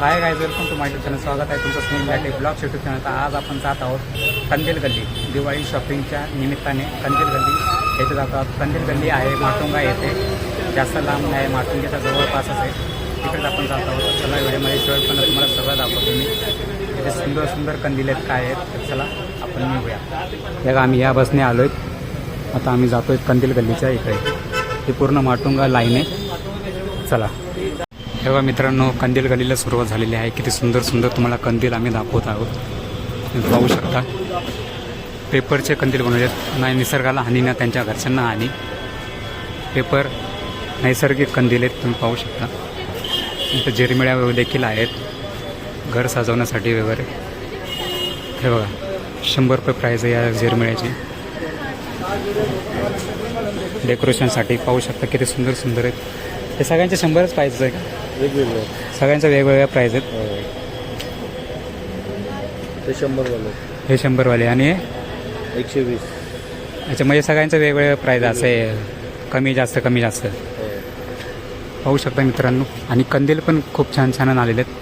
High guys welcome to माहिती channel स्वागत आहे तुमचं स्नेम लाटे ब्लॉग युट्यूब चॅनल तर आज आपण जात आहोत कंदील गल्ली दिवाळी शॉपिंगच्या निमित्ताने कंदील गल्ली येथे जात आहोत. कंदील गल्ली आहे माटुंगा येथे. जास्त लांब नाही माटुंगेचा जवळपासच आहे. तिकडेच आपण जात आहोत. चला व्हिडिओमध्ये शेवटपर्यंत तुम्हाला सगळं दाखवतो मी. इथे सुंदर सुंदर कंदील आहेत काय आहेत चला आपण निघूया. बघा आम्ही या बसने आलो आहेत आता आम्ही जातो आहे कंदील गल्लीच्या इकडे. ही पूर्ण माटुंगा लाईन आहे. चला. हे बघा मित्रांनो कंदील गलीला सुरुवात झालेली आहे. किती सुंदर सुंदर तुम्हाला कंदील आम्ही दाखवत आहोत. तुम्ही पाहू शकता. पेपरचे कंदील बनवले नाही निसर्गाला हानी ना त्यांच्या घरच्यांना हानी. पेपर नैसर्गिक कंदील आहेत तुम्ही पाहू शकता. इथं जेरमिळ्या देखील आहेत. घर सजवण्यासाठी वगैरे. हे बघा शंभर रुपये प्राईज आहे या जिरमिळ्याची. डेकोरेशनसाठी पाहू शकता किती सुंदर सुंदर आहेत. हे सगळ्यांचे शंभरच प्राईज आहे का? वेगवेगळे. सगळ्यांच्या वेगवेगळ्या प्राईज आहेत. ते शंभर वाले हे शंभरवाले. आणि? एकशे वीस. अच्छा म्हणजे सगळ्यांचं वेगवेगळं प्राईज असं आहे कमी जास्त कमी जास्त. पाहू शकता मित्रांनो. आणि कंदील पण खूप छान छान आलेले आहेत.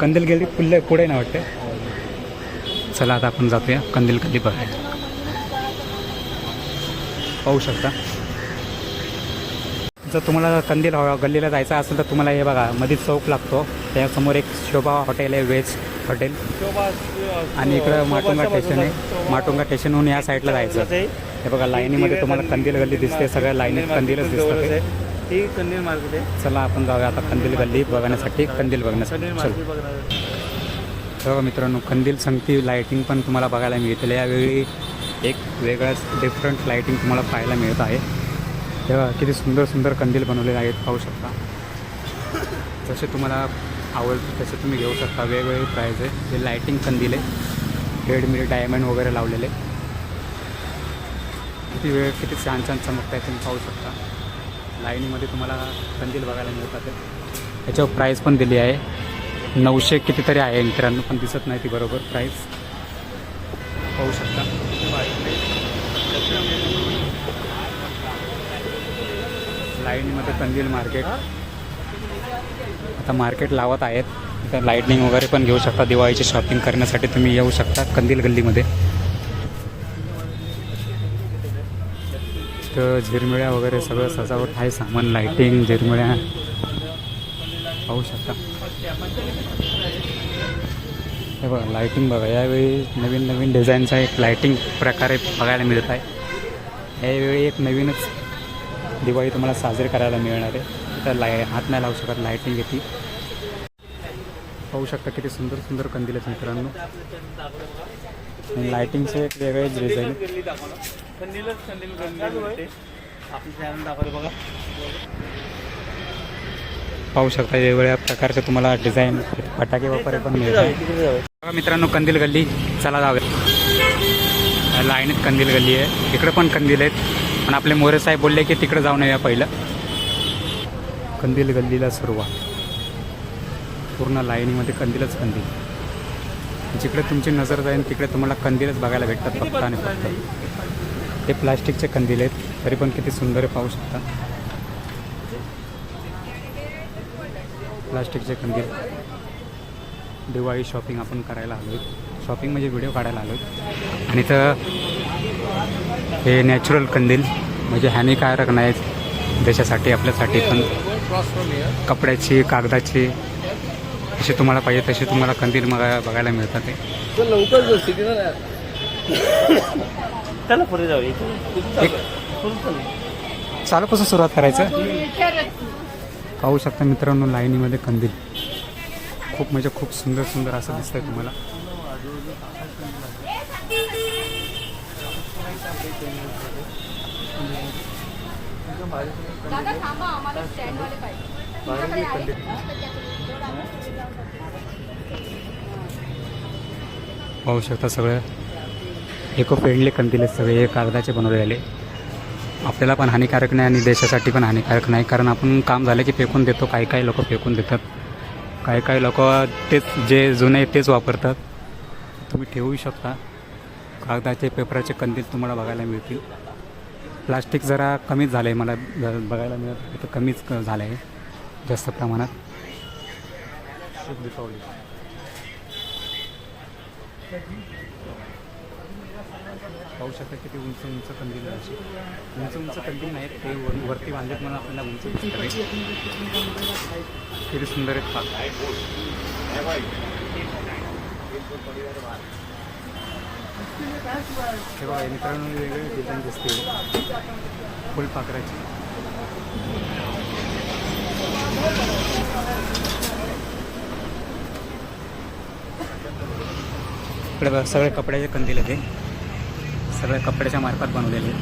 कंदील गेली पुढे पुढे ना वाटतं चला आता आपण जाऊया कंदील गल्ली बघायला. पाहू शकता. जर तुम्हाला कंदील हवा- गल्लीला जायचं असेल तर तुम्हाला हे बघा मध्ये चौक लागतो. त्यासमोर एक शोभा हॉटेल आहे वेज हॉटेल. आणि इकडं माटुंगा स्टेशन आहे. माटुंगा स्टेशनहून या साईडला जायचं. हे बघा लाईनीमध्ये तुम्हाला कंदील गल्ली दिसते सगळ्या लाईनीत कंदीलच दिसतात ही. कंदील मार्केट आहे चला आपण जाऊया आता कंदील गल्ली बघण्यासाठी कंदील बघण्यासाठी. बघा मित्रांनो कंदील संगती लाईटिंग पण तुम्हाला बघायला मिळतील. यावेळी एक वेगळंच डिफरंट लाईटिंग तुम्हाला पाहायला मिळत आहे. तेव्हा किती सुंदर सुंदर कंदील बनवलेले आहेत पाहू शकता. जसे तुम्हाला आवडतं तसे तुम्ही घेऊ शकता. वेगवेगळे प्राईज आहे ते लाईटिंग कंदील आहे रेडमी डायमंड वगैरे लावलेले. किती वेळ किती छान छान चमकत आहे तुम्ही पाहू शकता. लाईनीमध्ये तुम्हाला कंदील बघायला मिळतात. याच्यावर प्राईस पण दिली आहे. नऊशे कितीतरी आहे मित्रांनो पण दिसत नाही ती बरोबर प्राईस पाहू शकता. लाईनमध्ये कंदील मार्केट. आता मार्केट लावत आहेत. इथं लाईटनिंग वगैरे पण घेऊ शकता. दिवाळीची शॉपिंग करण्यासाठी तुम्ही येऊ शकता कंदील गल्लीमध्ये. तर झिरमिळ्या वगैरे सगळं सजावट आहे. सामान लाईटिंग झिरमिळ्या. पाहू शकता. हे बघा लाईटिंग बघा. यावेळी नवीन नवीन डिझाईनचा एक लाईटिंग प्रकारे बघायला मिळत आहे. यावेळी एक नवीनच दिवाळी तुम्हाला साजरी करायला मिळणार आहे. तर लाय हात नाही लावू शकत लाईटिंग येते पाहू शकता किती सुंदर सुंदर कंदील आहेत मित्रांनो. लायटिंगचे लाईटिंगचे एक वेगळेच डिझाईन पाहू शकता वेगवेगळ्या प्रकारचे तुम्हाला डिझाईन फटाके वगैरे पण मिळतात. मित्रांनो कंदील गल्ली चला जाऊया. लाईनीत कंदील गल्ली आहे. इकडे पण कंदील आहेत. पण आपले मोरे साहेब बोलले की तिकडे जाऊन येऊया पहिलं. कंदील गल्लीला सुरुवात. पूर्ण लाईनीमध्ये कंदीलच कंदील. जिकडे तुमची नजर जाईल तिकडे तुम्हाला कंदीलच बघायला भेटतात फक्त आणि फक्त. ते प्लास्टिकचे कंदील आहेत तरी पण किती सुंदर आहे पाहू शकता. प्लास्टिकचे कंदील. दिवाळी शॉपिंग आपण करायला आलो आहे शॉपिंग म्हणजे व्हिडिओ काढायला आलो आहे आणि तर हे नॅचरल कंदील म्हणजे हानिकारक नाही देशासाठी आपल्यासाठी पण कपड्याची कागदाची जसे तुम्हाला पाहिजे तसे तुम्हाला कंदील बघा बघायला मिळतात ते. चला चालूपासून सुरुवात करायचं? पाहू शकता मित्रांनो लाईनीमध्ये कंदील. खूप म्हणजे खूप सुंदर सुंदर असं दिसतंय तुम्हाला. दादा थांबा आम्हाला स्टँडवाले पाहिजे. तुमच्याकडे आहे. पाहू शकता सगळं. इको फ्रेंडली कंदील आहेत सगळे हे कागदाचे बनवलेले आपल्याला पण हानिकारक नाही आणि देशासाठी पण हानिकारक नाही. कारण आपण काम झालं की फेकून देतो काही काही लोक फेकून देतात. काही काही लोक तेच जे जुने तेच वापरतात. तुम्ही ठेवू शकता. कागदाचे पेपराचे कंदील तुम्हाला बघायला मिळतील. प्लास्टिक जरा कमीच झालं आहे मला बघायला मिळत तर कमीच क- झालं आहे जास्त प्रमाणात. शुभ दीपावली पाहू शकता किती उंच उंच कंदील उंच उंच कंदील नाहीत ते वर- वरती बांधलेत म्हणून आपल्याला उंच उंच किती सुंदर आहेत पाक. हे बघा मित्रांनो वेगळे डिझाईन दिसते फुलपाखराची इकडे बघा सगळे कपड्याचे कंदील ते सगळ्या कपड्याच्या मार्फत बनवलेले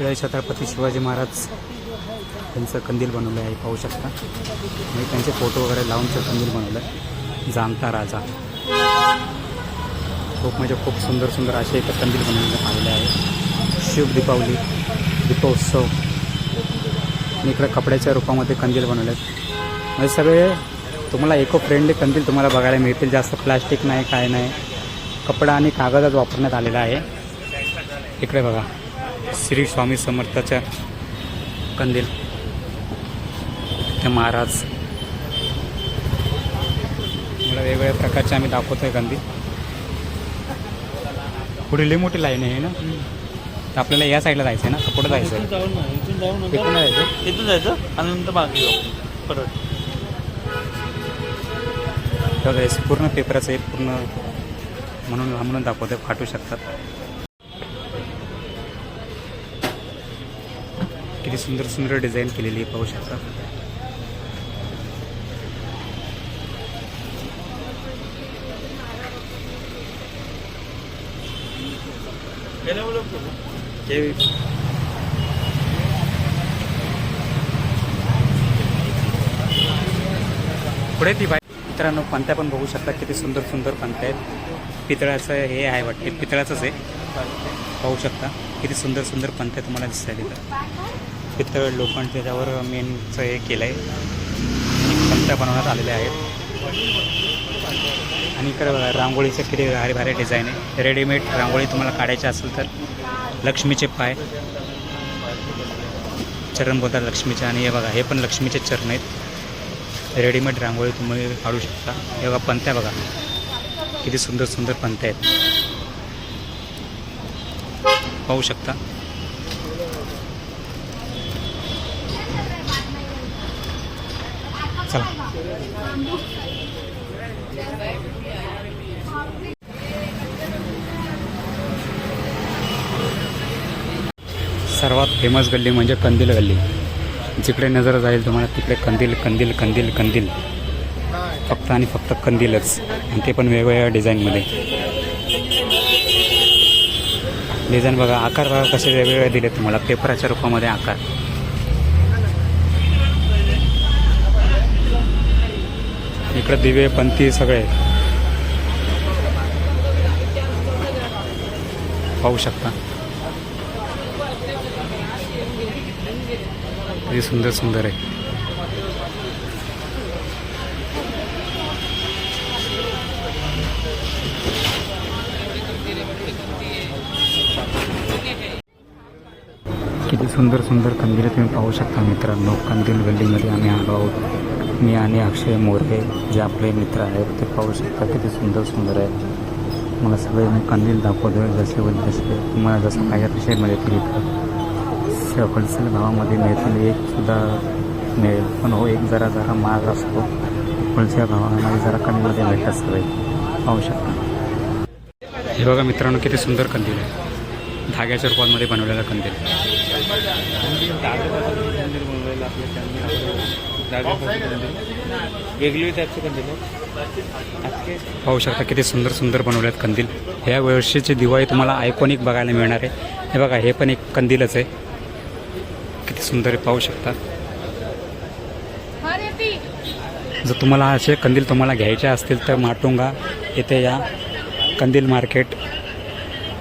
आहेत. इकडे छत्रपती शिवाजी महाराज त्यांचं कंदील बनवलं आहे पाहू शकता. आणि त्यांचे फोटो वगैरे लावून ते कंदील बनवलं आहे. जाणता राजा. खूप म्हणजे खूप सुंदर सुंदर असे इथं कंदील बनवण्यात आलेले आहे. शुभ दीपावली दीपोत्सव. आणि इकडे कपड्याच्या रूपामध्ये कंदील बनवले आहेत. म्हणजे सगळे तुम्हाला इको फ्रेंडली कंदील तुम्हाला बघायला मिळतील. जास्त प्लास्टिक नाही काय नाही. कपडा आणि कागदच वापरण्यात आलेला आहे. इकडे बघा. श्री स्वामी समर्थाच्या कंदील. ते महाराज. मला वेगवेगळ्या प्रकारचे आम्ही दाखवतोय कंदील. पुढे लई मोठी लाईन आहे ना? तर आपल्याला या साईडला जायचं आहे ना? का पुढे जायचं इथून आहे इथून जायचं इथून जायचं आणि नंतर जाऊ. परत. पूर्ण पेपराचं आहे पूर्ण म्हणून म्हणून दाखवते फाटू शकतात. किती सुंदर सुंदर डिझाईन केलेली आहे पाहू शकता. पुढे ती बाई मित्रांनो पंत्या पण बघू शकता किती सुंदर सुंदर पंत्या आहेत. पितळाचं हे आहे वाटते पितळाचंच आहे. पाहू शकता किती सुंदर सुंदर पंत्या तुम्हाला दिसतात तिथं पितळ लोखंड त्याच्यावर मेनचं हे केलं आहे पंत्या बनवण्यात आलेल्या आहेत. आणि इकडे बघा रांगोळीचं किती भारी भारी डिझाईन आहे. रेडीमेड रांगोळी तुम्हाला काढायची असेल तर लक्ष्मीचे पाय चरण बोलतात लक्ष्मीचे आणि हे बघा हे पण लक्ष्मीचे चरण आहेत. रेडीमेड रांगोळी तुम्ही काढू शकता. हे बघा पंत्या बघा. किती सुंदर सुंदर पंत्या आहेत. पाहू शकता. चला. सर्वात फेमस गल्ली म्हणजे कंदील गल्ली. जिकडे नजर जाईल तुम्हाला तिकडे कंदील कंदील कंदील कंदील. फक्त आणि फक्त कंदीलच. आणि ते पण वेगवेगळ्या डिझाईनमध्ये डिझाईन बघा आकार बघा कसे वेगवेगळे दिले तुम्हाला. पेपराच्या रूपामध्ये आकार. इकडे दिवे पंथी सगळे पाहू शकता. किती सुंदर सुंदर आहे. किती सुंदर सुंदर कंदील तुम्ही पाहू शकता मित्रांनो. कंदील गल्लीमध्ये आम्ही आलो आहोत. मी आणि अक्षय मोरे जे आपले मित्र आहेत ते पाहू शकता किती सुंदर सुंदर आहे मला सगळे मी कंदील दाखवतो जसे होईल जसे तुम्हाला जसं पाहिजे तसे मिळतील इथं होलसेल भावामध्ये मिळतील एक सुद्धा मिळेल. पण हो एक जरा जरा महाग असतो. होलसेल भावामध्ये जरा कमीमध्ये भेटतात सगळे. पाहू शकता. हे बघा मित्रांनो किती सुंदर कंदील आहे. धाग्याच्या रूपांमध्ये बनवलेला कंदील मंदिर बनवायला आपल्या त्यांनी आपलं जागेपासून मंदिर वेगळी टाईपचे कंदील पाहू शकता किती सुंदर सुंदर बनवलेत कंदील. ह्या वर्षीची दिवाळी तुम्हाला आयकॉनिक बघायला मिळणार आहे. हे बघा हे पण एक कंदीलच आहे. किती सुंदर पाहू शकता. जर तुम्हाला असे कंदील तुम्हाला घ्यायचे असतील तर माटुंगा येथे या कंदील मार्केट.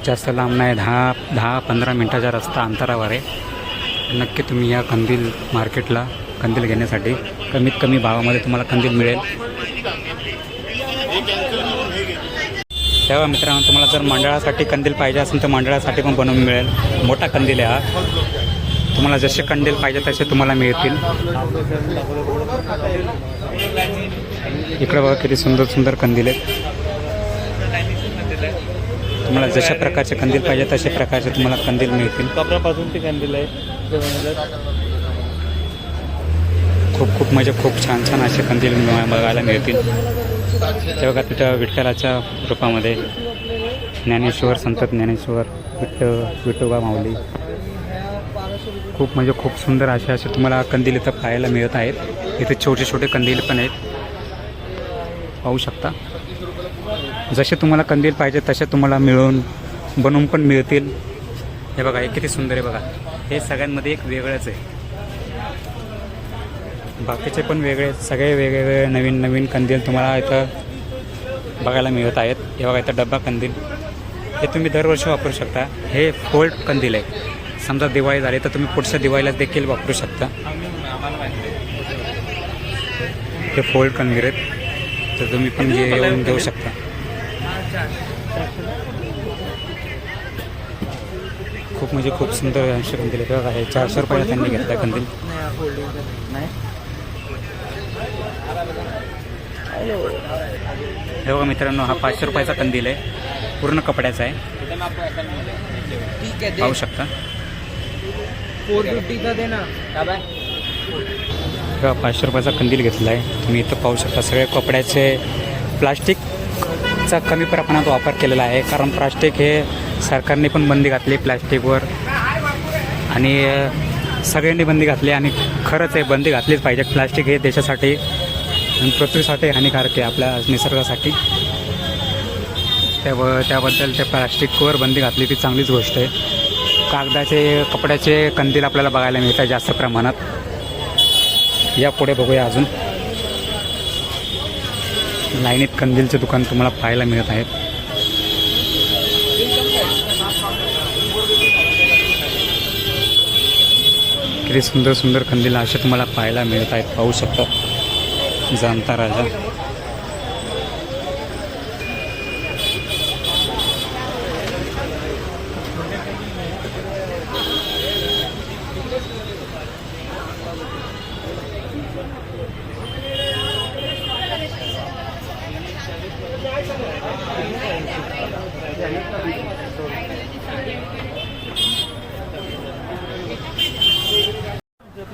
जास्त लांब नाही दहा दहा पंधरा मिनटाचा रस्ता अंतरावर आहे. नक्की तुम्ही या कंदील मार्केटला कंदील घेण्यासाठी कमीत कमी भावामध्ये तुम्हाला कंदील मिळेल. तेव्हा मित्रांनो तुम्हाला जर मंडळासाठी कंदील पाहिजे असेल तर मंडळासाठी पण बनवून मिळेल. मोठा कंदील आहे हा. तुम्हाला जसे कंदील पाहिजे तसे तुम्हाला मिळतील. इकडे बघा किती सुंदर सुंदर कंदील आहेत. तुम्हाला जशा प्रकारचे कंदील पाहिजे तसे प्रकारचे तुम्हाला कंदील मिळतील. कपड्यापासून ते कंदील आहे. खूप खूप म्हणजे खूप छान छान असे कंदील बघायला मिळतील. ते बघा तिथं विठ्ठलाच्या रूपामध्ये ज्ञानेश्वर संत ज्ञानेश्वर विठ्ठ विठोबा माऊली. खूप म्हणजे खूप सुंदर असे असे तुम्हाला कंदील इथं पाहायला मिळत आहेत. इथे छोटे छोटे कंदील पण आहेत. पाहू शकता. जसे तुम्हाला कंदील पाहिजे तसे तुम्हाला मिळून बनवून पण मिळतील. हे बघा हे किती सुंदर आहे बघा. हे सगळ्यांमध्ये एक वेगळंच आहे. बाकीचे पण वेगळे सगळे वेगवेगळे नवीन नवीन कंदील तुम्हाला इथं बघायला मिळत आहेत. हे बघा इथं डब्बा कंदील. हे तुम्ही दरवर्षी वापरू शकता. हे फोल्ड कंदील आहे. समजा दिवाळी झाली तर तुम्ही पुढच्या दिवाळीला देखील वापरू शकता. हे फोल्ड कंदील आहेत. तर तुम्ही पण येऊन घेऊ शकता. खूप म्हणजे खूप सुंदर असे कंदील आहे बघा हे चारशे रुपयाला त्यांनी घेतला कंदील. हे बघा मित्रांनो हा पाचशे रुपयाचा कंदील आहे. पूर्ण कपड्याचा आहे. पाहू शकता. तेव्हा पाचशे रुपयाचा कंदील घेतला आहे तुम्ही इथं पाहू शकता सगळे कपड्याचे प्लास्टिकचा कमी प्रमाणात वापर केलेला आहे. कारण प्लास्टिक हे सरकारने पण बंदी घातली प्लास्टिकवर. आणि सगळ्यांनी बंदी घातली आणि खरंच आहे बंदी घातलीच पाहिजे. प्लास्टिक हे देशासाठी आणि पृथ्वीसाठी हानिकारक आहे आपल्या निसर्गासाठी. त्या त्याबद्दल त्या प्लास्टिकवर बंदी घातली ती चांगलीच गोष्ट आहे. कागदाचे कपड्याचे कंदील आपल्याला बघायला मिळतात जास्त प्रमाणात. या पुढे बघूया अजून. लाईनीत कंदीलचे दुकान तुम्हाला पाहायला मिळत आहेत. किती सुंदर सुंदर कंदील असे तुम्हाला पाहायला मिळत आहेत पाहू शकता. जाणता राजा.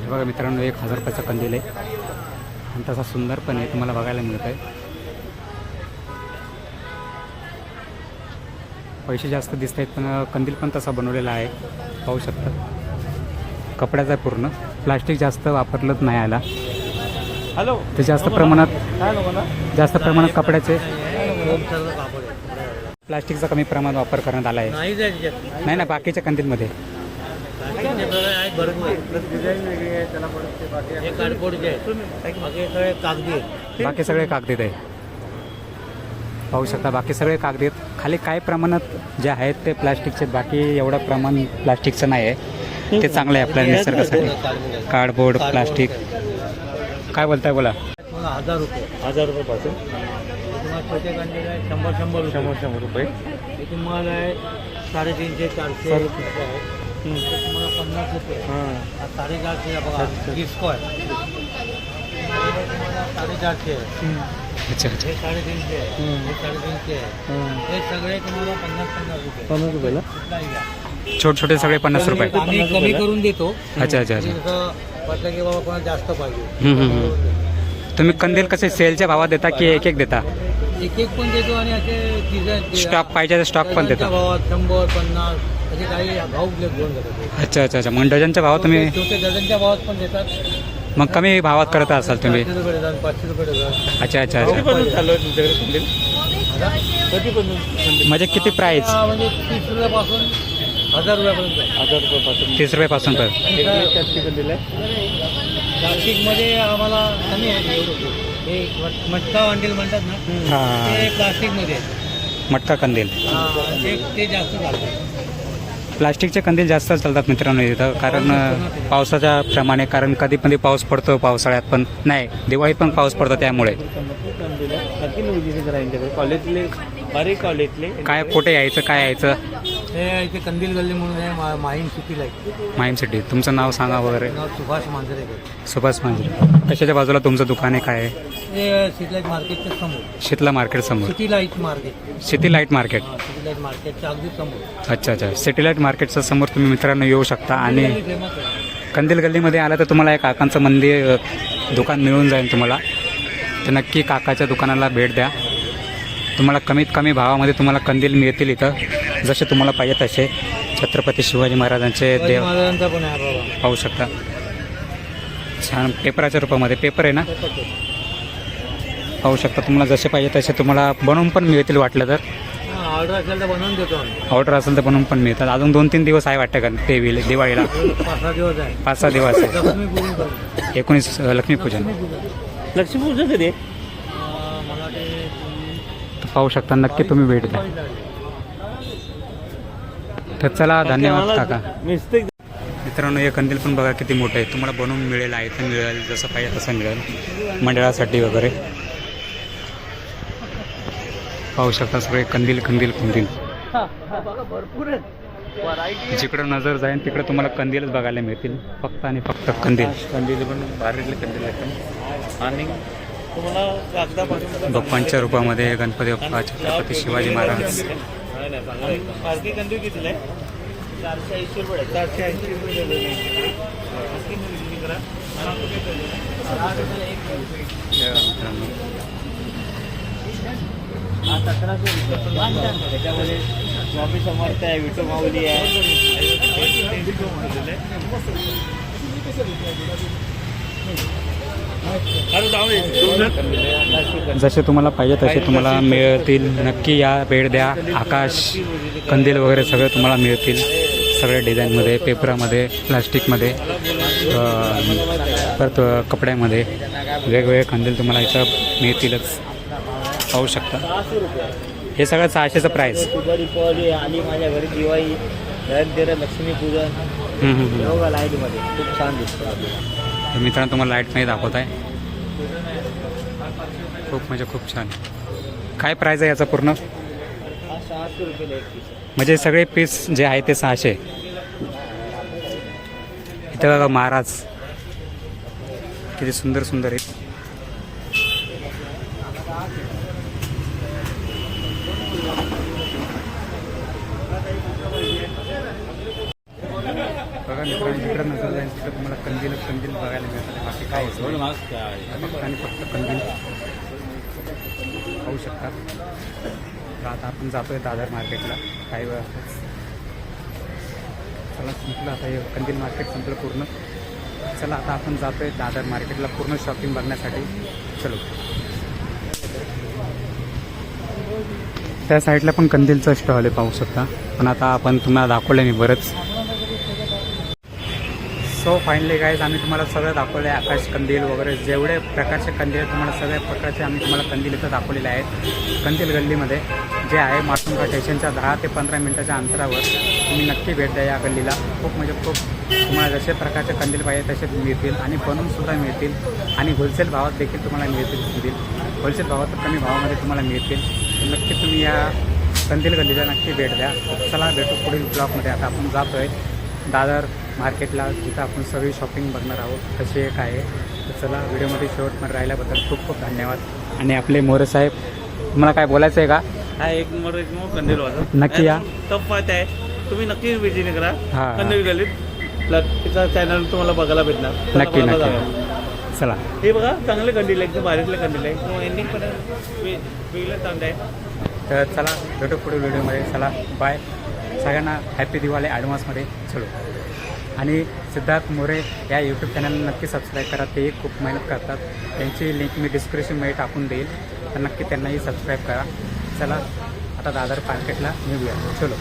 बघा मित्रांनो एक हजार रुपयाचा कंदील आहे. आणि तसा सुंदर पण आहे तुम्हाला बघायला मिळत आहे पैसे जास्त दिसत आहेत पण कंदील पण तसा बनवलेला आहे. पाहू शकता. कपड्याचा आहे पूर्ण. प्लास्टिक जास्त वापरलंच नाही आला हॅलो. ते जास्त प्रमाणात जास्त प्रमाणात कपड्याचे प्लास्टिकचा कमी प्रमाणात वापर करण्यात आला आहे. नाही ना बाकीच्या कंदीलमध्ये. प्रकार आहेत भरपूर डिझाईन वेगळी आहे त्याला परत ते बाकी हे कार्डबोर्डचे आहेत बाकी सगळे कागदी आहेत. बाकी सगळे कागदीत आहे पाहू शकता बाकी सगळे कागदी आहेत. खाली काय प्रमाणात जे आहेत ते प्लास्टिकचे बाकी एवढं प्रमाण प्लास्टिकचं नाही आहे. ते चांगलं आहे आपल्या निसर्गासाठी. कार्डबोर्ड प्लास्टिक काय बोलताय बोला. हजार रुपये. हजार रुपयापासून तुम्हाला छोटे कंटेनर आहे शंभर शंभर रुपये. शंभर शंभर रुपये. हे तुम्हाला आहे साडेतीनशे चारशे चार रुपये आहे. हे तुम्हाला पन्नास रुपये साडेचारशे बघा अच्छा. डिस्को आहे तुम्हाला साडेचारशे अच्छा अच्छा। हे साडेतीनशे आहे हम्म. हे साडेतीनशे आहे हे सगळे तुम्हाला पन्नास पन्नास रुपये। पन्नास रुपयाला कुठलाही घ्या. छोटे छोटे सगळे पन्नास रुपये। आम्ही कमी करून देतो। अच्छा अच्छा अच्छा। की बाबा कोणाला जास्त पाहिजे. हम्म, हम्म, हम्म. तुम्ही कंदील कसे सेलच्या भावात देता की एक एक देता? एक एक पण देतो आणि असे डिझाईन स्टॉक पाहिजे तर स्टॉक पण देता. भावात शंभर पन्नास असे काही भाव घेऊन जातात अच्छा अच्छा अच्छा. मग डझनच्या भावात तुम्ही छोटे डझनच्या भावात पण देतात. मग कमी भावात करत असाल तुम्ही? अच्छा अच्छा म्हणजे किती प्राईस म्हणजे तीस रुपयापासून हजार रुपयापर्यंत. आहे. हजार रुपयापासून. तीस रुपयापासून तर. प्लास्टिकमध्ये आम्हाला कमी हे मट- मटका वांडील म्हणतात ना हा. ते प्लास्टिकमध्ये. आहे. मटका कंदील. हा, ते ते जास्त चालतं प्लास्टिकचे कंदील जास्त चालतात मित्रांनो इथं कारण अ, पावसाच्या प्रमाणे कारण कधी कधी पाऊस पडतो पावसाळ्यात पण नाही दिवाळीत पण पाऊस पडतो त्यामुळे. कॉलेजले बारीक क्वालिटीतले काय कुठे यायचं काय यायचं? हे इथे कंदील गल्ली म्हणून आहे मा- माहीम सिटीला आहे. माहीम सिटी तुमचं नाव सांगा वगैरे. नाव सुभाष मांजरेकर सुभाष मांजरे. कशाच्या बाजूला तुमचं दुकान आहे काय आहे? हे सिटीलाईट मार्केटच्या समोर. शीतला मार्केट समोर. City light market city light market city light मार्केटच्या अगदी समोर. अच्छा अच्छा. सिटी लाइट मार्केटच्या समोर तुम्ही मित्रांनो येऊ शकता आणि फेमस आहे. कंदील गल्लीमध्ये आला तर तुम्हाला एक काकांचं मंदिर अ, दुकान मिळून जाईल तुम्हाला. तर नक्की काकाच्या दुकानाला भेट द्या. तुम्हाला कमीत कमी भावामध्ये तुम्हाला कंदील मिळतील इथं. जसे तुम्हाला पाहिजे तसे छत्रपती शिवाजी महाराजांचे देव महाराजांचा पण आहे बाबा. पाहू शकता. छान पेपराच्या रूपामध्ये पेपर आहे ना? पाहू शकता तुम्हाला जसे पाहिजे तसे तुम्हाला बनवून पण मिळतील वाटलं तर. ऑर्डर असेल तर बनवून देतो आम्ही. ऑर्डर असेल तर बनवून पण मिळतात. अजून दोन तीन दिवस आहे वाटतं का ते विले- दिवाळीला? पाच सहा दिवस आहे. पाच सहा दिवस आहे. लक्ष्मी पूजन करू. एकोणीस अ, लक्ष्मीपूजन. लक्ष्मीपूजन. कधी आहे? अं, मला वाटते तर पाहू शकता नक्की तुम्ही भेट द्या. तर चला धन्यवाद काका. मिस्टेक मित्रांनो हे कंदील पण बघा किती मोठं आहे तुम्हाला बनवून मिळेल आयतं मिळेल जसं पाहिजे तसं मिळेल. मंडळासाठी वगैरे. पाहू शकता सगळे कंदील कंदील कंदील. भरपूर जिकडं नजर जाईल तिकडं तुम्हाला कंदीलच बघायला मिळतील. फक्त आणि फक्त कंदील. कंदील पण भारीतले कंदील आहेत आणि तुम्हाला बाप्पांच्या रूपामध्ये गणपती बाप्पा छत्रपती शिवाजी महाराज. पारखी कंदील कितीला आहे चारशे ऐंशी रुपये आहे. चारशे ऐंशी रुपये डझन आहे. नाही करा. हा सतराशे रुपये. त्याच्यामध्ये स्वामी समर्थ आहे विठू माऊली आहे जसे तुम्हाला पाहिजे तसे तुम्हाला मिळतील. नक्की या भेट द्या. आकाश कंदील वगैरे सगळे तुम्हाला मिळतील. सगळे डिझाईनमध्ये पेपरामध्ये प्लास्टिकमध्ये परत कपड्यामध्ये वेगवेगळे कंदील तुम्हाला इथं मिळतीलच. पाहू शकता. हे सगळं सहाशेचं प्राईस तुझा दीपावली आली माझ्या घरी दिवाळी लक्ष्मीपूजन लाईटमध्ये खूप छान दिसतं आपल्याला. मित्रांनो तुम्हाला लाईटमध्ये दाखवत आहे. खूप म्हणजे खूप छान. काय प्राईज आहे याचा पूर्ण? हा म्हणजे सगळे पीस जे आहे ते सहाशे. इथं बघा महाराज. किती सुंदर सुंदर आहे. बघा मित्रांनो जिकडं नजर जाईल तिकडं तुम्हाला कंदील कंदील बघायला मिळतात. बाकी काय आणि फक्त कंदील. शकतात. तर आता आपण जातोय दादर मार्केटला. काही वेळातच चला संपलं आता हे कंदील मार्केट संपलं पूर्ण. चला आता आपण जातोय दादर मार्केटला पूर्ण शॉपिंग बघण्यासाठी. चलो. त्या साईडला पण कंदीलचं स्टॉल आहे पाहू शकता. पण आता आपण तुम्हाला दाखवलं मी बरंच. सो फायनली गाईज आम्ही तुम्हाला सगळं दाखवलं आहे आकाश कंदील वगैरे जेवढे प्रकारचे कंदील आहेत तुम्हाला सगळ्या प्रकारचे आम्ही तुम्हाला कंदील इथं दाखवलेले आहेत. कंदील गल्लीमध्ये जे आहे मासुंगा स्टेशनच्या दहा ते पंधरा मिनटाच्या अंतरावर तुम्ही नक्की भेट द्या या गल्लीला. खूप म्हणजे खूप तुम्हाला जसे प्रकारचे कंदील पाहिजे तसे मिळतील आणि बनवूनसुद्धा मिळतील आणि होलसेल भावात देखील तुम्हाला मिळतील कंदील. होलसेल भावात कमी भावामध्ये तुम्हाला मिळतील. नक्की तुम्ही या कंदील गल्लीला नक्की भेट द्या. चला भेटू पुढील ब्लॉकमध्ये आता आपण जातो आहे दादर मार्केटला जिथं आपण सगळी शॉपिंग बघणार आहोत. आहे काय आहे. तर चला व्हिडिओमध्ये शेवटमध्ये राहिल्याबद्दल खूप खूप धन्यवाद. आणि आपले मोरे साहेब तुम्हाला काय बोलायचं आहे का? हा एक नंबर एक नंबर कंदील नक्की या. टप आहे. तुम्ही नक्की विजिट करा. हा. कंदील गल्लीत लकीचा चॅनल तुम्हाला बघायला भेटणार. नक्की. चला. हे बघा चांगले कंदील आहे एकदम भारीतले कंदील आहे एंडिंग पण वेगळं चांगलं आहे. तर चला भेटू पुढे व्हिडिओमध्ये. चला बाय सगळ्यांना हॅपी दिवाळी ॲडव्हान्समध्ये चलो. आणि सिद्धार्थ मोरे या यूट्यूब चॅनलला नक्की सबस्क्राईब करा. ते खूप मेहनत करतात. त्यांची लिंक मी डिस्क्रिप्शनमध्ये टाकून देईल. तर नक्की त्यांनाही सबस्क्राईब करा. चला आता दादर मार्केटला निघूया. चलो.